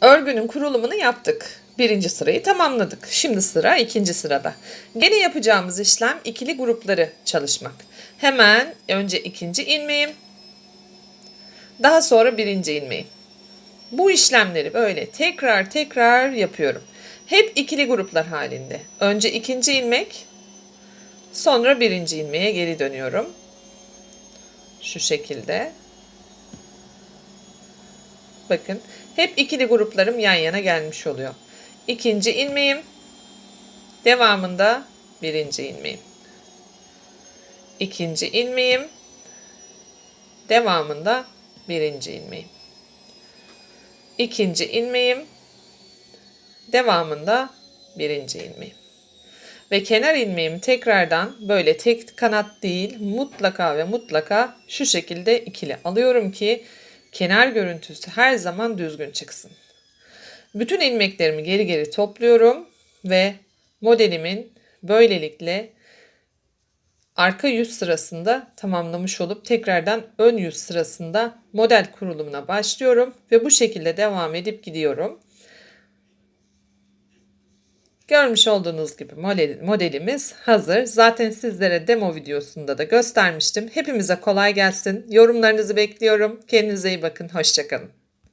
Örgünün kurulumunu yaptık. Birinci sırayı tamamladık. Şimdi sıra ikinci sırada. Gene yapacağımız işlem ikili grupları çalışmak. Hemen önce ikinci ilmeğim, daha sonra birinci ilmeğim. Bu işlemleri böyle tekrar tekrar yapıyorum. Hep ikili gruplar halinde. Önce ikinci ilmek, sonra birinci ilmeğe geri dönüyorum. Şu şekilde. Bakın hep ikili gruplarım yan yana gelmiş oluyor. İkinci ilmeğim, devamında birinci ilmeğim. İkinci ilmeğim, devamında birinci ilmeğim. İkinci ilmeğim, devamında birinci ilmeğim. Ve kenar ilmeğimi tekrardan böyle tek kanat değil mutlaka ve mutlaka şu şekilde ikili alıyorum ki kenar görüntüsü her zaman düzgün çıksın. Bütün ilmeklerimi geri geri topluyorum ve modelimin böylelikle arka yüz sırasında tamamlamış olup tekrardan ön yüz sırasında model kurulumuna başlıyorum ve bu şekilde devam edip gidiyorum. Görmüş olduğunuz gibi model- modelimiz hazır. Zaten sizlere demo videosunda da göstermiştim. Hepimize kolay gelsin. Yorumlarınızı bekliyorum. Kendinize iyi bakın. Hoşçakalın.